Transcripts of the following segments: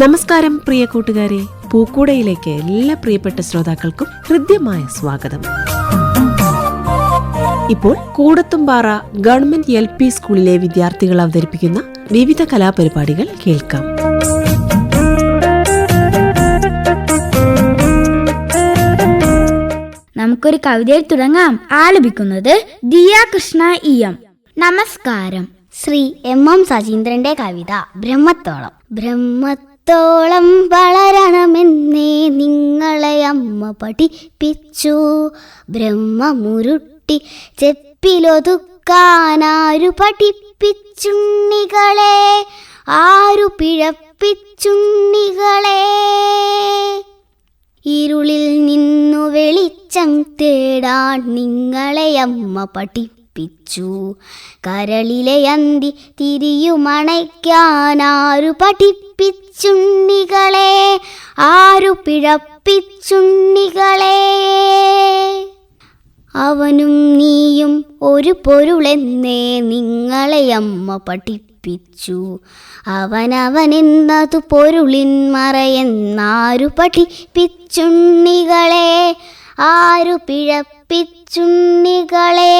നമസ്കാരം പ്രിയ കൂട്ടുകാരെ. പൂക്കൂടയിലേക്ക് എല്ലാ പ്രിയപ്പെട്ട ശ്രോതാക്കൾക്കും ഹൃദ്യമായ സ്വാഗതം. ഇപ്പോൾ കൂടത്തുംപാറ ഗവൺമെന്റ് എൽ പി സ്കൂളിലെ വിദ്യാർത്ഥികൾ അവതരിപ്പിക്കുന്ന വിവിധ കലാപരിപാടികൾ കേൾക്കാം. നമുക്കൊരു കവിതയിൽ തുടങ്ങാം. ആലപിക്കുന്നത് ദിയ കൃഷ്ണ ഇ എം. നമസ്കാരം. ശ്രീ എം എം സജീന്ദ്രന്റെ കവിത ബ്രഹ്മത്തോളം. ബ്രഹ്മത്തോളം വളരണമെന്നേ നിങ്ങളെ അമ്മ പഠിപ്പിച്ചു. ബ്രഹ്മമുരുട്ടി ചെപ്പിലൊതുക്കാനാരു പഠിപ്പിച്ചുണ്ണികളെ ആരു പിഴപ്പിച്ചുണ്ണികളെ. ഇരുളിൽ നിന്നു വെളിച്ചം തേടാൻ നിങ്ങളെ അമ്മ പഠിപ്പിച്ചു. കരളിലെ അന്തി തിരിയുമണയ്ക്കാനാരു പഠിപ്പിച്ചുണ്ണികളെ ആരു പിഴപ്പിച്ചുണ്ണികളെ? അവനും നീയും ഒരു പൊരുളെന്നേ നിങ്ങളെ അമ്മ പഠിപ്പിച്ചു. അവനവനെന്നതു പൊരുളിൻ മറയെന്നാരു പഠിപ്പിച്ചുണ്ണികളെ ആരു പിഴപ്പിച്ചുണ്ണികളെ?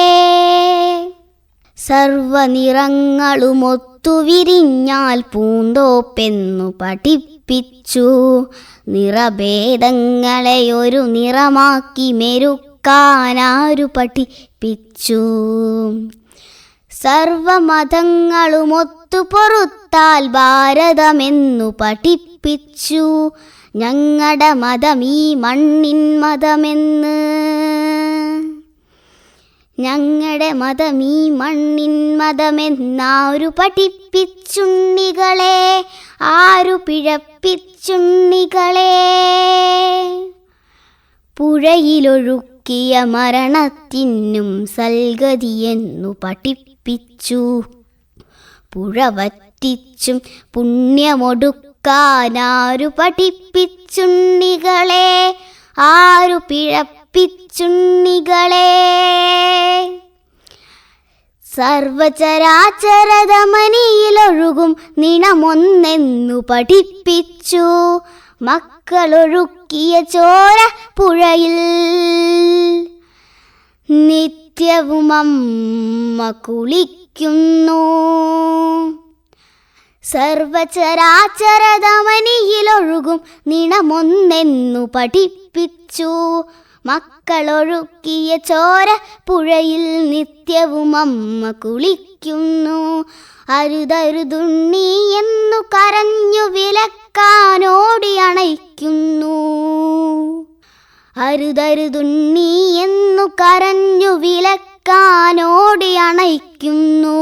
സർവനിറങ്ങളുമൊത്തു വിരിഞ്ഞാൽ പൂന്തോപ്പെന്നു പഠിപ്പിച്ചു. നിറഭേദങ്ങളെ ഒരു നിറമാക്കി മെരുക്കാനാരു പഠിപ്പിച്ചു. സർവമതങ്ങളുമൊത്തു പൊറുത്താൽ ഭാരതമെന്നു പഠിപ്പിച്ചു. ഞങ്ങളുടെ മതം ഈ മണ്ണിൻ മതമെന്ന്. ഞങ്ങളുടെ മതം ഈ മണ്ണിൻ മതമെന്നാരു പഠിപ്പിച്ചുണ്ണികളെ ആരു പിഴപ്പിച്ചുണ്ണികളെ. പുഴയിലൊഴുക്കിയ മരണത്തിനും സൽഗതിയെന്നു പഠിപ്പിച്ചു. പുഴ വറ്റിച്ചും പുണ്യമൊടുക്കാനാരു പഠിപ്പിച്ചുണ്ണികളെ ആരു പിഴപ്പിച്ചുണ്ണികളെ സർവചരാചരതമനിയിലൊഴുകും നിണമൊന്നെന്നു പഠിപ്പിച്ചു. മക്കളൊഴുക്കിയ ചോര പുഴയിൽ. നിത്യവും അമ്മ കുളിക്കുന്നു. സർവചരാചരതമനിയിലൊഴുകും നിണമൊന്നെന്നു പഠിപ്പിച്ചു. മക്കളൊഴുക്കിയ ചോര പുഴയിൽ നിത്യവും അമ്മ കുളിക്കുന്നു. അരുതരുതുണ്ണി എന്നു കരഞ്ഞു വിലക്കാനോടി അണയ്ക്കുന്നു. അരുതരുതുണ്ണി എന്നു കരഞ്ഞു വിലക്കാനോടി അണയ്ക്കുന്നു.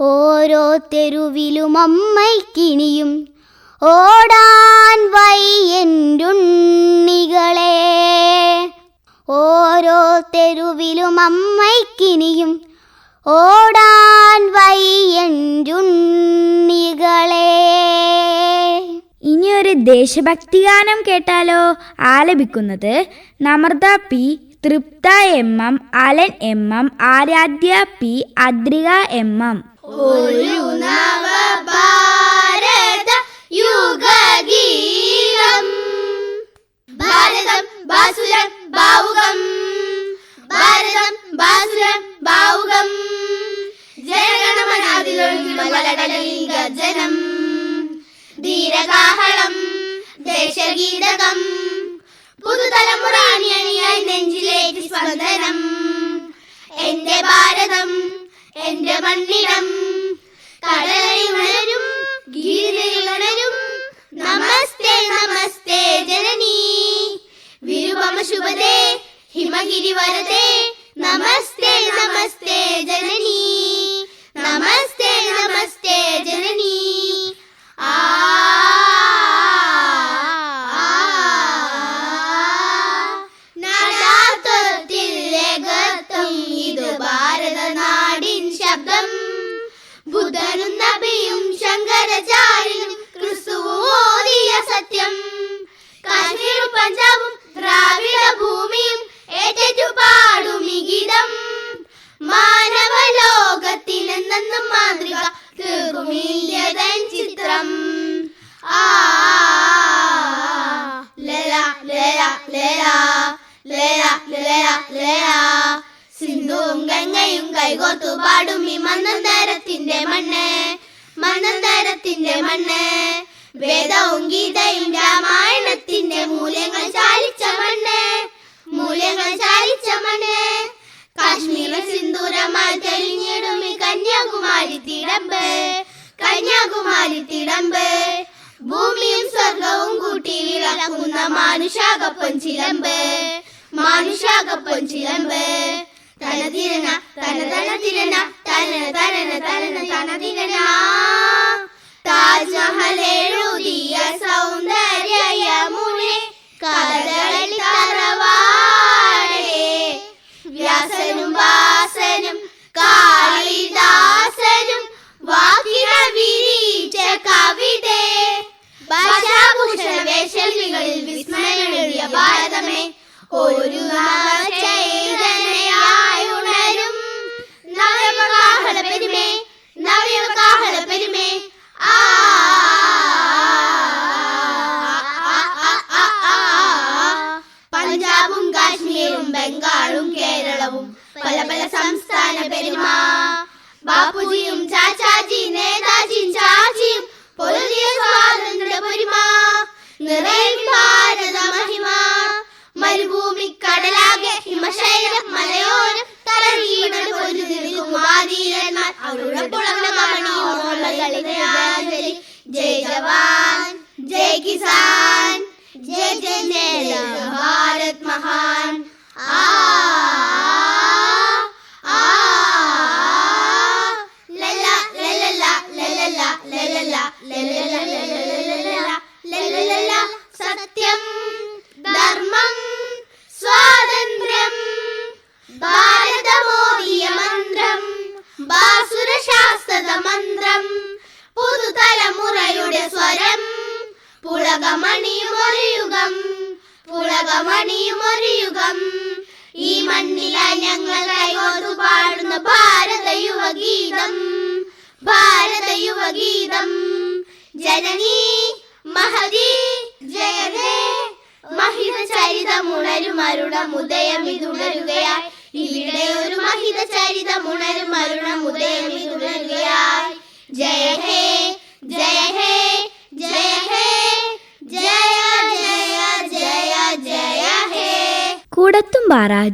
ഓരോ തെരുവിലും അമ്മയ്ക്കിനിയും ഓടാൻ വയ്യന്റുണ്ണികളെ ഓരോ തെരുവിലും അമ്മയ്ക്കിനിയും ഓടാൻ വയ്യന്റുണ്ണികളെ ഇനിയൊരു ദേശഭക്തി ഗാനം കേട്ടാലോ ആലപിക്കുന്നത് Narmada P Tripta M M Alan M M Aaradhya P Adrika M M. ഭാരത യുഗഗീതം ഭാരതം ബാസുരൻ ബാവുകം. ഭാരതം ബാസുരൻ ബാവുകം. ജനഗണമനാദിലൊഴുകിടലീഗജനം ധീരകാഹളം ദേശഗീതകം. പുതുതലമുറാനിയണിയായി നെഞ്ചിലേറ്റി സ്പന്ദനം. എന്റെ ഭാരതം എന്റെ മണ്ണിടം. കടലയുണരും ഗീതയുണരും. നമസ്തേ നമസ്തേ ജനനീ. വിരുപമ ശുഭദേ ഹിമഗിരി വരദേ. നമസ്തേ നമസ്തേ ജനനീ. നമസ്തേ നമസ്തേ ജനനീ. ആ ചാലിച്ച മണ്ണ് കാശ്മീർ സിന്ദൂരമായി തെളിഞ്ഞിടുമി കന്യാകുമാരി തിടമ്പ്. കന്യാകുമാരി തിടമ്പ്. ഭൂമിയും സ്വർഗവും കൂട്ടി വിളക്കുന്ന മാനുഷാകപ്പൻ ചിലമ്പ്. മാനുഷാകപ്പൻ ചിലമ്പ്. തനതിരന തന തന തിരന തനന തനന തന തിരന താജ്മഹൽ എഴുതിയ സൗന്ദര്യ മുനി കഥകളി തറവാടേ കാളിദാസനും വാക്കിന വിരിച്ച കവിതേ. ഭാഷാഭൂഷണ വിസ്മയം എഴുതിയ ഭാരതമേ ഒരു നവചൈതന്യയായി ഉണരും നവ്യമകാഹള പെരുമേ നവ്യമകാഹള Папу Дим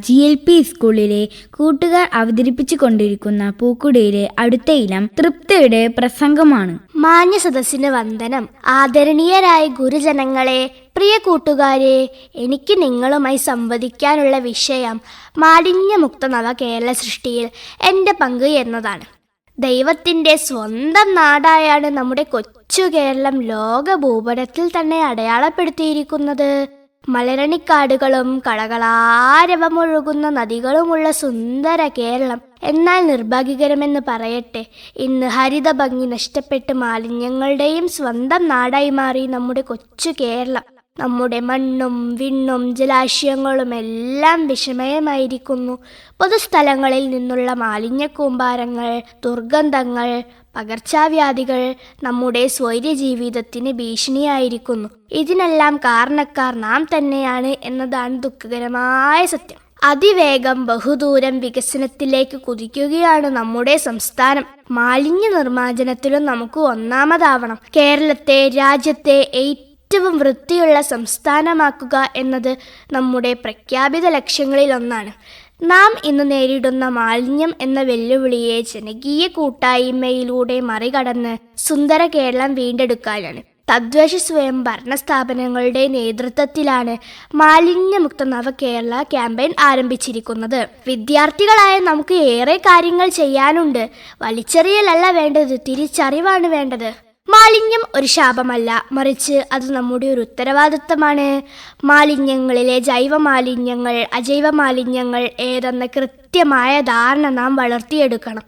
ജി എൽ പി സ്കൂളിലെ കൂട്ടുകാർ അവതരിപ്പിച്ചു കൊണ്ടിരിക്കുന്ന പൂക്കുടയിലെ അടുത്ത ഇനം തൃപ്തിയുടെ പ്രസംഗമാണ്. മാന്യ സദസ്സിന് വന്ദനം. ആദരണീയരായ ഗുരുജനങ്ങളെ പ്രിയ കൂട്ടുകാരെ എനിക്ക് നിങ്ങളുമായി സംവദിക്കാനുള്ള വിഷയം മാലിന്യമുക്ത നവകേരള സൃഷ്ടിയിൽ എന്റെ പങ്ക് എന്നതാണ്. ദൈവത്തിന്റെ സ്വന്തം നാടായാണ് നമ്മുടെ കൊച്ചു കേരളം ലോക ഭൂപടത്തിൽ തന്നെ അടയാളപ്പെടുത്തിയിരിക്കുന്നത്. മലരണിക്കാടുകളും കളകളാരവമൊഴുകുന്ന നദികളുമുള്ള സുന്ദര കേരളം. എന്നാൽ നിർഭാഗ്യകരമെന്ന് പറയട്ടെ ഇന്ന് ഹരിത ഭംഗി നഷ്ടപ്പെട്ട് മാലിന്യങ്ങളുടെയും സ്വന്തം നാടായി മാറി നമ്മുടെ കൊച്ചു കേരളം. നമ്മുടെ മണ്ണും വിണ്ണും ജലാശയങ്ങളും എല്ലാം വിഷമയമായിരിക്കുന്നു. പൊതുസ്ഥലങ്ങളിൽ നിന്നുള്ള മാലിന്യ കൂമ്പാരങ്ങൾ ദുർഗന്ധങ്ങൾ പകർച്ചവ്യാധികൾ നമ്മുടെ സ്വൈര്യ ജീവിതത്തിന് ഭീഷണിയായിരിക്കുന്നു. ഇതിനെല്ലാം കാരണക്കാർ നാം തന്നെയാണ് എന്നതാണ് ദുഃഖകരമായ സത്യം. അതിവേഗം ബഹുദൂരം വികസനത്തിലേക്ക് കുതിക്കുകയാണ് നമ്മുടെ സംസ്ഥാനം. മാലിന്യ നിർമ്മാർജനത്തിലും നമുക്ക് ഒന്നാമതാവണം. കേരളത്തെ രാജ്യത്തെ ഏറ്റവും വൃത്തിയുള്ള സംസ്ഥാനമാക്കുക എന്നത് നമ്മുടെ പ്രഖ്യാപിത ലക്ഷ്യങ്ങളിലൊന്നാണ്. നാം ഇന്ന് നേരിടുന്ന മാലിന്യം എന്ന വെല്ലുവിളിയെ ജനകീയ കൂട്ടായ്മയിലൂടെ മറികടന്ന് സുന്ദര കേരളം വീണ്ടെടുക്കാനാണ്. തദ്ദേശ സ്വയം ഭരണ സ്ഥാപനങ്ങളുടെ നേതൃത്വത്തിലാണ് മാലിന്യമുക്ത നവകേരള ക്യാമ്പയിൻ ആരംഭിച്ചിരിക്കുന്നത്. വിദ്യാർത്ഥികളായ നമുക്ക് ഏറെ കാര്യങ്ങൾ ചെയ്യാനുണ്ട്. വലിച്ചെറിയലല്ല വേണ്ടത് തിരിച്ചറിവാണ് വേണ്ടത്. മാലിന്യം ഒരു ശാപമല്ല. മറിച്ച് അത് നമ്മുടെ ഒരു ഉത്തരവാദിത്തമാണ് മാലിന്യങ്ങളിലെ ജൈവ മാലിന്യങ്ങൾ അജൈവ മാലിന്യങ്ങൾ ഏതെന്ന കൃത്യമായ ധാരണ നാം വളർത്തിയെടുക്കണം.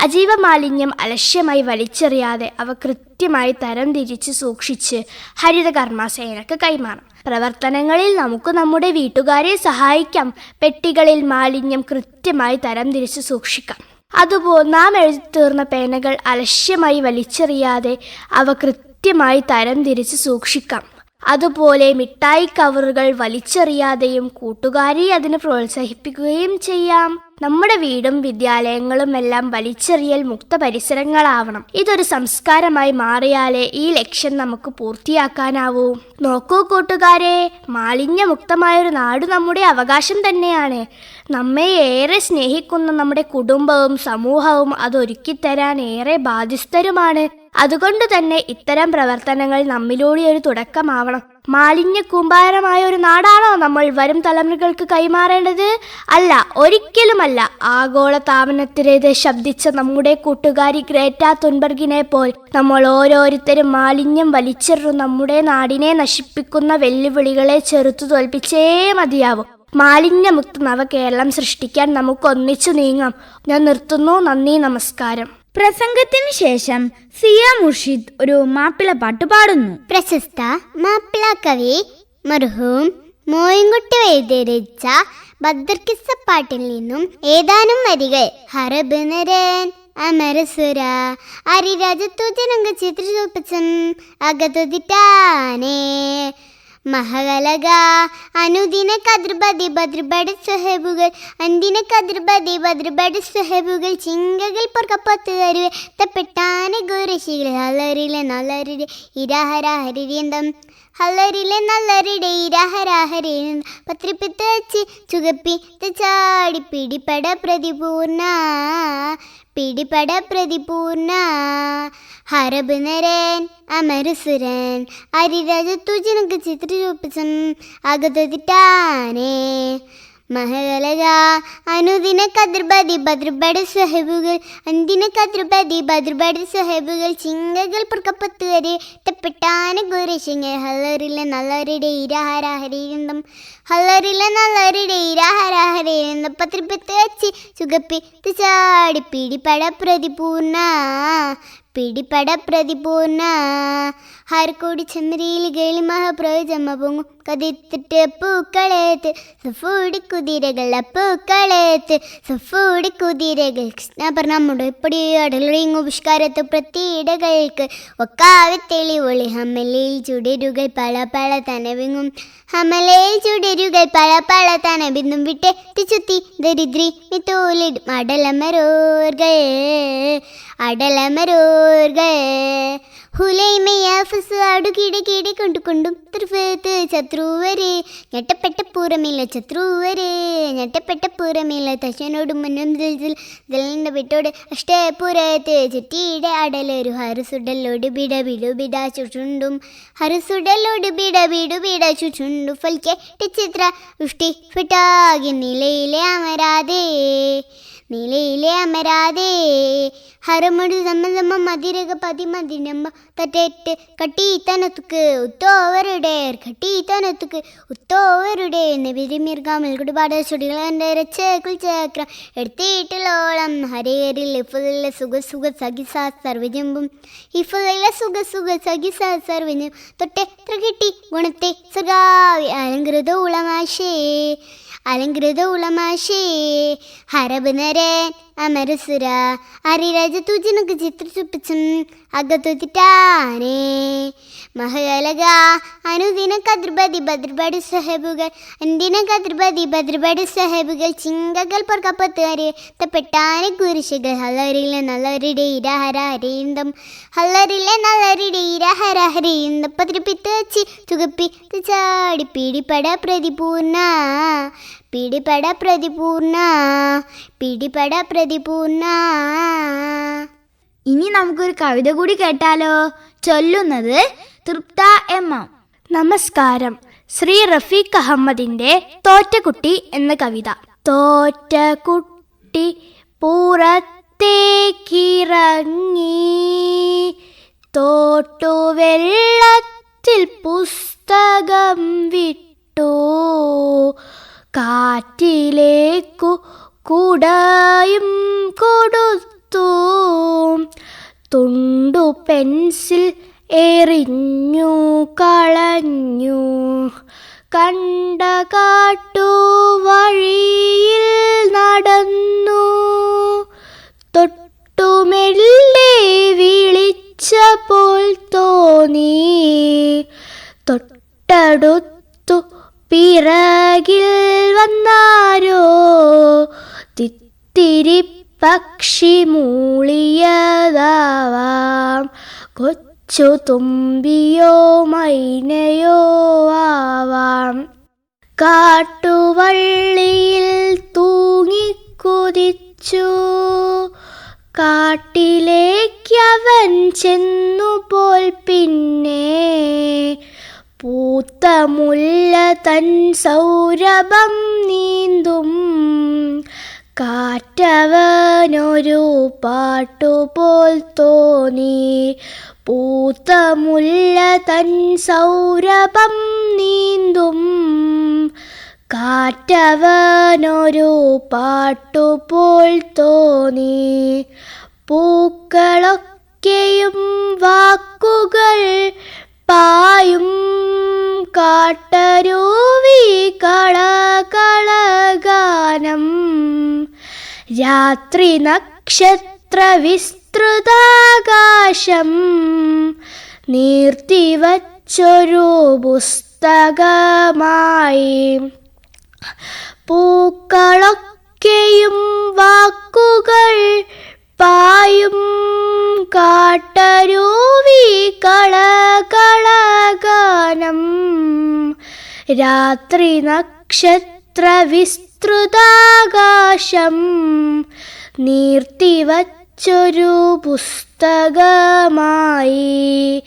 അജൈവ മാലിന്യം അലക്ഷ്യമായി വലിച്ചെറിയാതെ അവ കൃത്യമായി തരം തിരിച്ച് സൂക്ഷിച്ച് ഹരിത കർമ്മസേനക്ക് കൈമാറണം പ്രവർത്തനങ്ങളിൽ നമുക്ക് നമ്മുടെ വീട്ടുകാരെ സഹായിക്കാം. പെട്ടികളിൽ മാലിന്യം കൃത്യമായി തരം തിരിച്ച് സൂക്ഷിക്കാം. അതുപോലെ നാം എഴുതി തീർന്ന പേനകൾ അലക്ഷ്യമായി വലിച്ചെറിയാതെ അവ കൃത്യമായി തരംതിരിച്ച് സൂക്ഷിക്കാം. അതുപോലെ മിഠായി കവറുകൾ വലിച്ചെറിയാതെയും കൂട്ടുകാരെ അതിന് പ്രോത്സാഹിപ്പിക്കുകയും ചെയ്യാം. നമ്മുടെ വീടും വിദ്യാലയങ്ങളും എല്ലാം വലിച്ചെറിയൽ മുക്ത പരിസരങ്ങളാവണം. ഇതൊരു സംസ്കാരമായി മാറിയാലേ ഈ ലക്ഷ്യം നമുക്ക് പൂർത്തിയാക്കാനാവൂ. നോക്കൂ കൂട്ടുകാരെ മാലിന്യമുക്തമായൊരു നാട് നമ്മുടെ അവകാശം തന്നെയാണ്. നമ്മെ ഏറെ സ്നേഹിക്കുന്ന നമ്മുടെ കുടുംബവും സമൂഹവും അതൊരുക്കിത്തരാൻ ഏറെ ബാധ്യസ്ഥരുമാണ്. അതുകൊണ്ട് തന്നെ ഇത്തരം പ്രവർത്തനങ്ങൾ നമ്മിലൂടെ ഒരു തുടക്കമാവണം. മാലിന്യ കൂമ്പാരമായ ഒരു നാടാണോ നമ്മൾ വരും തലമുറകൾക്ക് കൈമാറേണ്ടത്? അല്ല ഒരിക്കലുമല്ല. ആഗോള താപനത്തിനെതിരെ ശബ്ദിച്ച നമ്മുടെ കൂട്ടുകാരി ഗ്രേറ്റ തുൻബർഗിനെ പോൽ നമ്മൾ ഓരോരുത്തരും മാലിന്യം വലിച്ചെറിഞ്ഞു നമ്മുടെ നാടിനെ നശിപ്പിക്കുന്ന വെല്ലുവിളികളെ ചെറുത്തു തോൽപ്പിച്ചേ മതിയാവും. മാലിന്യമുക്ത നവ കേരളം സൃഷ്ടിക്കാൻ നമുക്ക് ഒന്നിച്ചു നീങ്ങാം. ഞാൻ നിർത്തുന്നു. നന്ദി നമസ്കാരം. പ്രസംഗത്തിന് ശേഷം സിയ മുർഷിദ് ഒരു മാപ്പിള പാട്ട് പാടുന്നു. പ്രശസ്ത മാപ്പിള കവി മർഹൂം മോയിൻകുട്ടി വൈദ്യ രചിച്ച പാട്ടിൽ നിന്നും ഏതാനും വരികൾ. ഹറബ് നരൻ അമരസുര അരിരാജത്തു ജനങ്ക ചിത്രം അകത്തുതിട്ടാനേ മഹകലക അനുദിന കതിർപതി ബദ്രബടി സുഹേബുകൾ അന്തിന കതിർപതി ബദ്രബടി സുഹേബുകൾ ചിങ്കകൾ പുറക്കപ്പത്ത് അരുവെ തപ്പെട്ടാന ഗുരശികൾ ഹലറിലെ നല്ലരുടെ ഇരാഹരാഹരിന്തം ഹലറിലെ നല്ലരുടെ ഇരാഹരാഹരി പത്രിപ്പിത്ത് വെച്ച് ചുകപ്പി ചാടി പിടിപട പ്രതിപൂർണ പിടിപട പ്രതിപൂർണ ഹരബ് നരൻ അമരസുരൻ അരിരാജ ജനക്ക് ചിത്ര ചൂപ്പിച്ചം അകത്തിട്ടാനേ മഹകലക അനുദിന കതിർബതി ബദ്രബടി സഹബുകൾ അന്തിന കതിർബതി ബദ്രബടി സഹബുകൾ ചിങ്കകൾ പുറക്കപ്പത്ത് വരെ തെപ്പെട്ടാന ഗുരശിങ്ങ ഹല്ലറിലെ നല്ലവരുടെ ഇരാഹരാഹരീന്തം ഹല്ലറിലെ നല്ലവരുടെ ഇരാഹരാഹരീന്തം പത്രിപ്പത്ത് വെച്ച് ചുകപ്പി ചാടി പിടിപ്പട പ്രതിപൂർണ പിടിപട പ്രതിപൂർണ ഹർക്കോടി ചന്ദ്രയിൽ ഗേളി മഹാപ്രയോജമ പൊങ്ങും കതിത്തിട്ട് പൂക്കളേത്ത്. സഫൂടി കുതിരകൾ പൂക്കളേത്ത് സഫൂടി കുതിരകൾ. കൃഷ്ണപർ നമ്മുടെ ഇപ്പടി ഉപഷ്കാരത്ത് പുഷ്കാരത്ത് പ്രത്യേകൾക്ക് ഒക്കാവെ തെളിവൊളി. ഹമലയിൽ ചുടരുകൾ പല പല തനവിങ്ങും. ഹമലയിൽ ചുടരുകൾ പല പല തനവിന്നും വിട്ടെ. ചുത്തി ദരിദ്രി മിത്തോലിടും അടലമരോർകൾ അടലമരോർകൾ. ശത്രുവരെ. ശത്രുവരെ. ബിട ബിടു ബിട ബിട ഫിട്ടാകി നിലയിലെ അമരാതേ. നിലയിലെ അമരാതേ. ഹരമുടി സമ്മതമ്മ മതിരക പതി മതിനമ്മ തട്ടേറ്റ് കട്ടീത്തനത്തുക്ക് ഉത്തോവരുടെ കട്ടീത്തനത്തുക്ക് ഉത്തോവരുടെ വിരിമിർഗാമിൽ കുടിപാട് ചുടികളെ രച്ചേക്കുൾ ചേക്ര എടുത്തിട്ടുള്ളോളം. ഹരേരിൽ ഇഫുകളിലെ സുഖ സുഖ സഖിസ സർവജമ്പും ഇഫുകളിലെ സുഖ സുഖ സഖിസ സർവജം തൊട്ടെ കിട്ടി ഗുണത്തെ സുഖാവി അലങ്കൃത ഉളമാശേ. അലങ്കൃത ഉളമാശേ ഹരബ് നരൻ അമരസുര അരിരാജ ചിത്ര ചുപ്പിച്ചും അകത്തുതിട്ടാനേ മഹകലക അനുദിന കതിർപതി ഭദ്രപടി സഹബുകൾ അന്തിന കതിർപതി ഭദ്രപടി സഹബുകൾ ചിങ്കകൾ പൊറക്കപ്പത്ത് അറിയപ്പെട്ടാന കുരിശുകൾ ഹലരിലെ നല്ലവരുടെ ഇരഹരഹരീന്തം ഹലരിലെ നല്ലവരുടെ ഇരഹരഹരീന്തം പതിരിപ്പിത്ത് പതിരിപ്പിത്തച്ചി ചുകപ്പി ചാടി പിടിപട പ്രതിപൂർണ പിടിപട പ്രതിപൂർണ പിടിപട പ്രതിപൂർണ ഇനി നമുക്കൊരു കവിത കൂടി കേട്ടാലോ? ചൊല്ലുന്നത് തൃപ്ത എം നമസ്കാരം. ശ്രീ റഫീഖ് അഹമ്മദിന്റെ തോറ്റക്കുട്ടി എന്ന കവിത. തോറ്റക്കുട്ടി പുറത്തേക്കിറങ്ങി. തോട്ടുവെള്ളത്തിൽ പുസ്തകം വിട്ടു. കാറ്റിലേക്കു കുടയും കൊടുത്തു. തുണ്ടു പെൻസിൽ എറിഞ്ഞു കളഞ്ഞു. കണ്ട കാട്ടു വഴിയിൽ നടന്നു. തൊട്ടുമെല്ലെ വിളിച്ചപ്പോൾ തോന്നി. തൊട്ടടുത്തു പിറകിൽ വന്നാരോ? തിത്തിരി പക്ഷി മൂളിയതാവാം. കൊച്ചു തുമ്പിയോ മൈനയോ ആവാം. കാട്ടുവള്ളിയിൽ തൂങ്ങിക്കുതിച്ചു കാട്ടിലേക്കവൻ ചെന്നുപോൽ പിന്നെ പൂത്ത മുല്ല തൻ സൗരഭം നീന്തും. കാറ്റവനൊരു പാട്ടുപോൽ തോന്നി. പൂത്ത മുല്ല തൻ സൗരഭം നീന്തും. കാറ്റവനൊരു പാട്ടുപോൽ തോന്നി. പൂക്കളൊക്കെയും വാക്കുകൾ പായും കാട്ടരൂവി ഗാനം രാത്രി നക്ഷത്ര വിസ്തൃതാകാശം നീർത്തിവച്ചൊരു പുസ്തകമായി. പൂക്കളൊക്കെയും വാക്കുകൾ പായും കാട്ടരൂവി രാത്രി നക്ഷത്ര വിസ്തൃതാകാശം നീർത്തിവച്ചൊരു പുസ്തകമായി.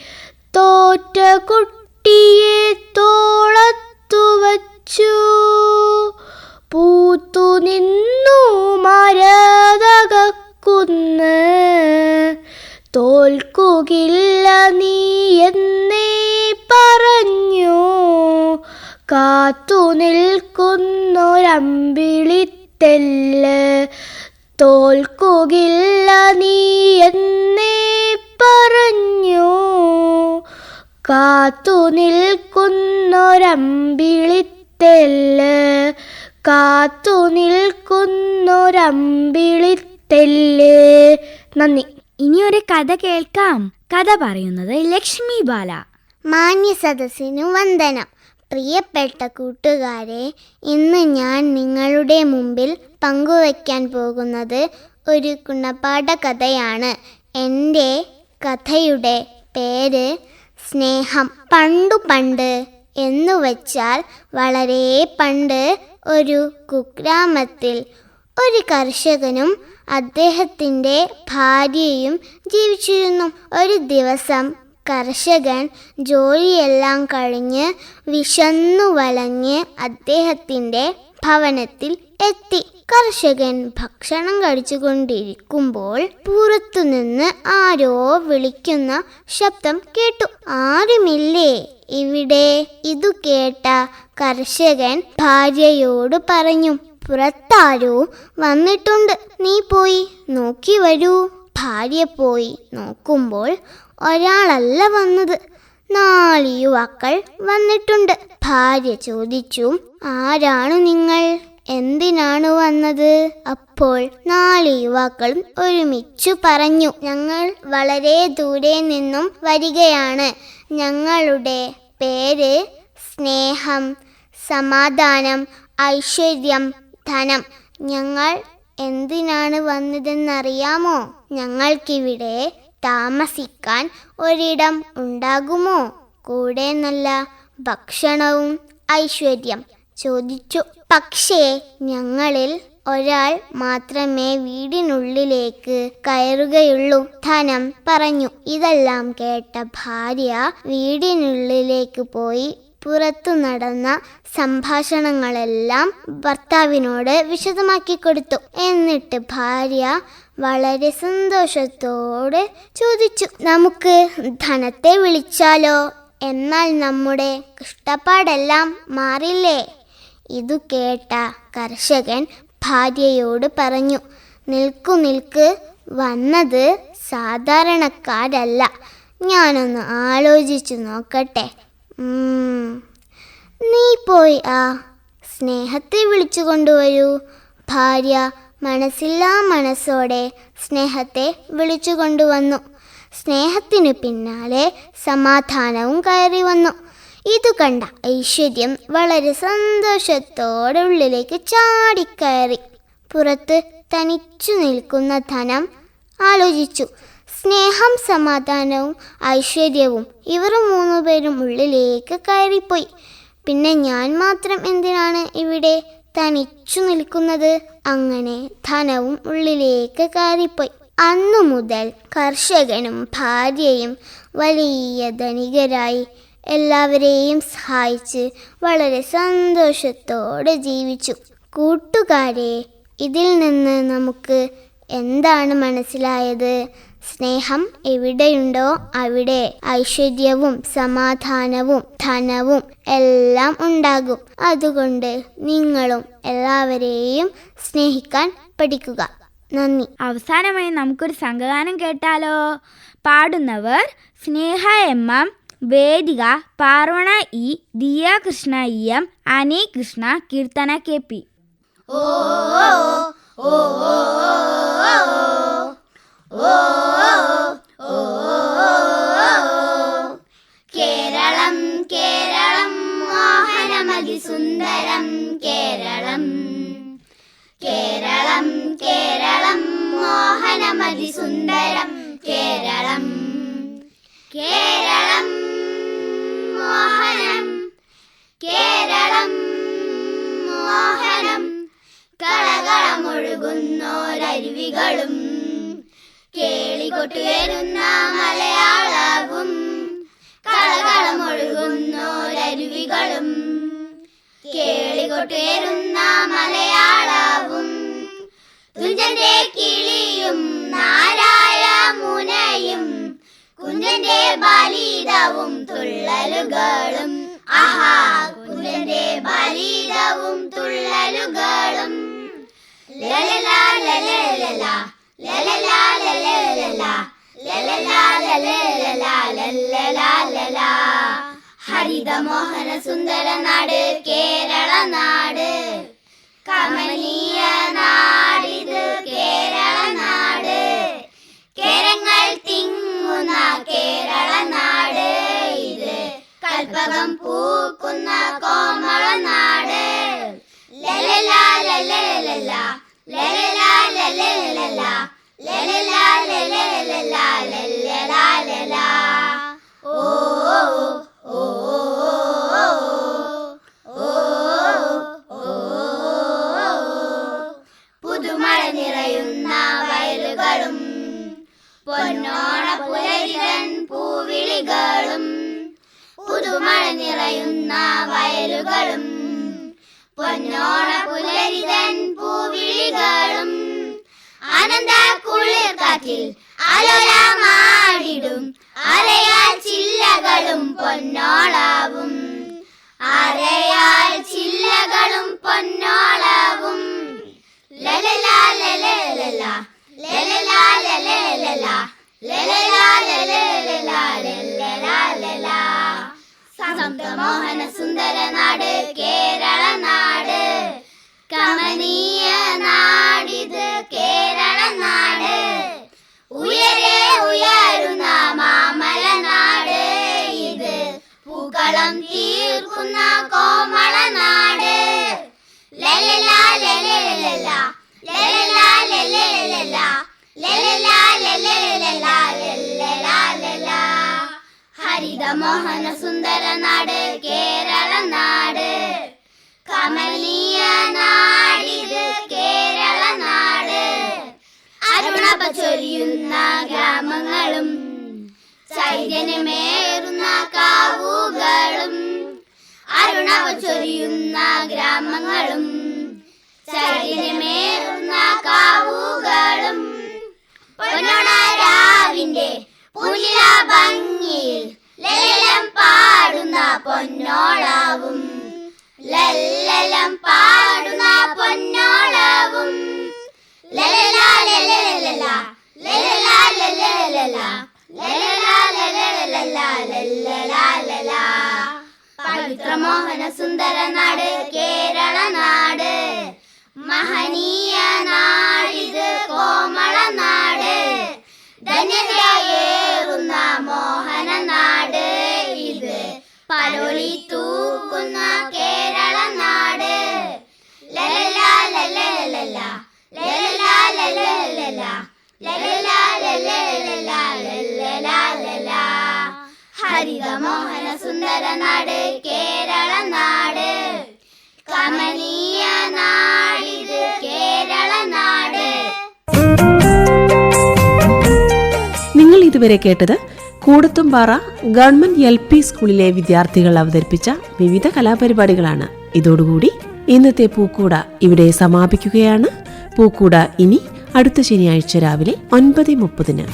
തോറ്റ കുട്ടിയെ തോളത്തു വച്ചു. പൂത്തു നിന്നു മരതകക്കുന്ന്. തോൽക്കുകില്ല നീ എന്നേ പറഞ്ഞു. കാത്തു നിൽക്കുന്നൊരമ്പിളിത്തെല്ല് തോൽക്കുകില്ല നീ എന്നേ പറഞ്ഞു. കാത്തു നിൽക്കുന്നൊരമ്പിളിത്തെല്ല് കാത്തു നിൽക്കുന്നൊരമ്പിളിത്തെല്ല്. നന്ദി. ഇനിയൊരു ഒരു കഥ കേൾക്കാം. കഥ പറയുന്നത് ലക്ഷ്മി ബാല. മാന്യ സദസ്സിനു വന്ദനം. പ്രിയപ്പെട്ട കൂട്ടുകാരെ ഇന്ന് ഞാൻ നിങ്ങളുടെ മുമ്പിൽ പങ്കുവയ്ക്കാൻ പോകുന്നത് ഒരു ഗുണപാഠ കഥയാണ്. എന്റെ കഥയുടെ പേര് സ്നേഹം. പണ്ടു പണ്ട് എന്നു വച്ചാൽ വളരെ പണ്ട് ഒരു കുഗ്രാമത്തിൽ ഒരു കർഷകനും അദ്ദേഹത്തിന്റെ ഭാര്യയും ജീവിച്ചിരുന്നു. ഒരു ദിവസം കർഷകൻ ജോലിയെല്ലാം കഴിഞ്ഞ് വിശന്നു വലഞ്ഞ് അദ്ദേഹത്തിന്റെ ഭവനത്തിൽ എത്തി. കർഷകൻ ഭക്ഷണം കഴിച്ചുകൊണ്ടിരിക്കുമ്പോൾ പുറത്തുനിന്ന് ആരോ വിളിക്കുന്ന ശബ്ദം കേട്ടു. ആരുമില്ലേ? ഇവിടെ ഇതു കേട്ട കർഷകൻ ഭാര്യയോട് പറഞ്ഞു പുറത്താരോ വന്നിട്ടുണ്ട്. നീ പോയി നോക്കി വരൂ. ഭാര്യ പോയി നോക്കുമ്പോൾ ഒരാളല്ല വന്നത്. നാല് യുവാക്കൾ വന്നിട്ടുണ്ട്. ഭാര്യ ചോദിച്ചു ആരാണ് നിങ്ങൾ? എന്തിനാണ് വന്നത്? അപ്പോൾ നാല് യുവാക്കളും ഒരുമിച്ചു പറഞ്ഞു ഞങ്ങൾ വളരെ ദൂരെ നിന്നും വരികയാണ്. ഞങ്ങളുടെ പേര് സ്നേഹം സമാധാനം ഐശ്വര്യം ധനം. ഞങ്ങൾ എന്തിനാണ് വന്നതെന്നറിയാമോ? ഞങ്ങൾക്കിവിടെ താമസിക്കാൻ ഒരിടം ഉണ്ടാകുമോ? കൂടെ നല്ല ഭക്ഷണവും ഐശ്വര്യം. ചോദിച്ചു. പക്ഷേ ഞങ്ങളിൽ ഒരാൾ മാത്രമേ വീടിനുള്ളിലേക്ക് കയറുകയുള്ളൂ ധനം പറഞ്ഞു. ഇതെല്ലാം കേട്ട ഭാര്യ വീടിനുള്ളിലേക്ക് പോയി പുറത്തു നടന്ന സംഭാഷണങ്ങളെല്ലാം ഭർത്താവിനോട് വിശദമാക്കി കൊടുത്തു. എന്നിട്ട് ഭാര്യ വളരെ സന്തോഷത്തോടെ ചോദിച്ചു നമുക്ക് ധനത്തെ വിളിച്ചാലോ? എന്നാൽ നമ്മുടെ കഷ്ടപ്പാടെല്ലാം മാറില്ലേ? ഇതു കേട്ട കർഷകൻ ഭാര്യയോട് പറഞ്ഞു നിൽക്കു നിൽക്ക്. വന്നത് സാധാരണക്കാരല്ല. ഞാനൊന്ന് ആലോചിച്ചു നോക്കട്ടെ. നീ പോയി ആ സ്നേഹത്തെ വിളിച്ചു കൊണ്ടുവരൂ. ഭാര്യ മനസ്സില്ലാ മനസ്സോടെ സ്നേഹത്തെ വിളിച്ചു കൊണ്ടുവന്നു സ്നേഹത്തിനു പിന്നാലെ സമാധാനവും കയറി വന്നു ഇതു കണ്ട ഐശ്വര്യം വളരെ സന്തോഷത്തോടെ ഉള്ളിലേക്ക് ചാടിക്കയറി. പുറത്ത് തനിച്ചു നിൽക്കുന്ന ധനം ആലോചിച്ചു. സ്നേഹം സമാധാനവും ഐശ്വര്യവും ഇവർ മൂന്നുപേരും ഉള്ളിലേക്ക് കയറിപ്പോയി. പിന്നെ ഞാൻ മാത്രം എന്തിനാണ് ഇവിടെ തനിച്ചു നിൽക്കുന്നത് അങ്ങനെ ധനവും ഉള്ളിലേക്ക് കയറിപ്പോയി. അന്നു മുതൽ കർഷകനും ഭാര്യയും വലിയ ധനികരായി. എല്ലാവരെയും സഹായിച്ച് വളരെ സന്തോഷത്തോടെ ജീവിച്ചു. കൂട്ടുകാരെ ഇതിൽ നിന്ന് നമുക്ക് എന്താണ് മനസ്സിലായത്? സ്നേഹം എവിടെയുണ്ടോ അവിടെ ഐശ്വര്യവും സമാധാനവും ധനവും എല്ലാം ഉണ്ടാകും അതുകൊണ്ട് നിങ്ങളും എല്ലാവരെയും സ്നേഹിക്കാൻ പഠിക്കുക നന്ദി അവസാനമായി നമുക്കൊരു സംഘഗാനം കേട്ടാലോ പാടുന്നവർ Sneha M M Vedika Parvana E Diya Krishna E M Ani Krishna Keerthana K P Keralam Keralam മോഹനമതി സുന്ദരം കേരളം. കേരളം കേരളം മോഹനമതി സുന്ദരം കേരളം. കേളികൊട്ടുയരുന്ന മലയാളവും കളകളമൊഴുകുന്നോരരുവികളും കേളികൊട്ടുയരുന്ന മലയാളവും തുഞ്ചന്റെ കിളിയും നാരായ മുനയും കുഞ്ചന്റെ ബാലിതവും തുള്ളലുകളും ആഹാ കുഞ്ചന്റെ ബാലിതവും തുള്ളലുകളും. ലലലാ ലലലാ ഹരിതമോഹന സുന്ദര നാട് കേരള നാട് കമനീയ നാടിത് കേരള നാട് കേരങ്ങൾ തിങ്ങുന്ന കേരള നാട് ഇത് കൽപ്പകം പൂക്കുന്ന കോമള നാട് ലലലാ ലലലാ ലലാ പുതുമഴ നിറയുന്ന വയലുകളും പൊന്നോണ പുലരിതൻ പൂവിളികളും പുതുമഴ നിറയുന്ന വയലുകളും പൊന്നോണ പുലരിതൻ പൂവിളികളും ആനന്ദ കുളിർ കാറ്റിൽ അലരാമാടിടും അരയാൽ ചില്ലകളും പൊന്നോളാവും. അരയാൽ ചില്ലകളും പൊന്നോളാവും. ലലലാ ലലലലാ ലലലാ ലലലലാ ലലലാ സപ്തമോഹന സുന്ദര നാട് കേരള നാട് കമനീയ ലലലലാ കോമള നാട് ഹരിതമോഹന സുന്ദര നാട് കേരള നാട് കമലീയ നാടിത് കേരള നാട് അരുണപ ചൊരിയുന്ന ഗ്രാമങ്ങളും ചൈതന്യമേറുന്ന കാവുകളും കാരുണവചൊരിയുന്ന ഗ്രാമങ്ങളും ചരിനമേറുന്ന കാവുകളും. പൊന്നോണാരാവിന്റെ പുലില ഭംഗിയിൽ ലലം പാടുന്ന പൊന്നോളാവും. ലല്ലലം പാടുന്ന പൊന്നോളാവും. ലലലാ ലലലല ലലലാ ലലലല ലലലാ ലലലല ലലലാ ലലലാ. പവിത്രമോഹന സുന്ദര നാട് കേരള നാട് മഹനീയ ഹരിതമോഹന സുന്ദര നാട് കേരള നാട് കമനീയ നാടിത് കേരള നാട് നിങ്ങൾ ഇതുവരെ കേട്ടത് കൂടത്തുംപാറ ഗവൺമെന്റ് എൽ പി സ്കൂളിലെ വിദ്യാർത്ഥികൾ അവതരിപ്പിച്ച വിവിധ കലാപരിപാടികളാണ്. ഇതോടുകൂടി ഇന്നത്തെ പൂക്കൂട ഇവിടെ സമാപിക്കുകയാണ്. പൂക്കൂട ഇനി അടുത്ത ശനിയാഴ്ച രാവിലെ ഒൻപത് മുപ്പതിന്.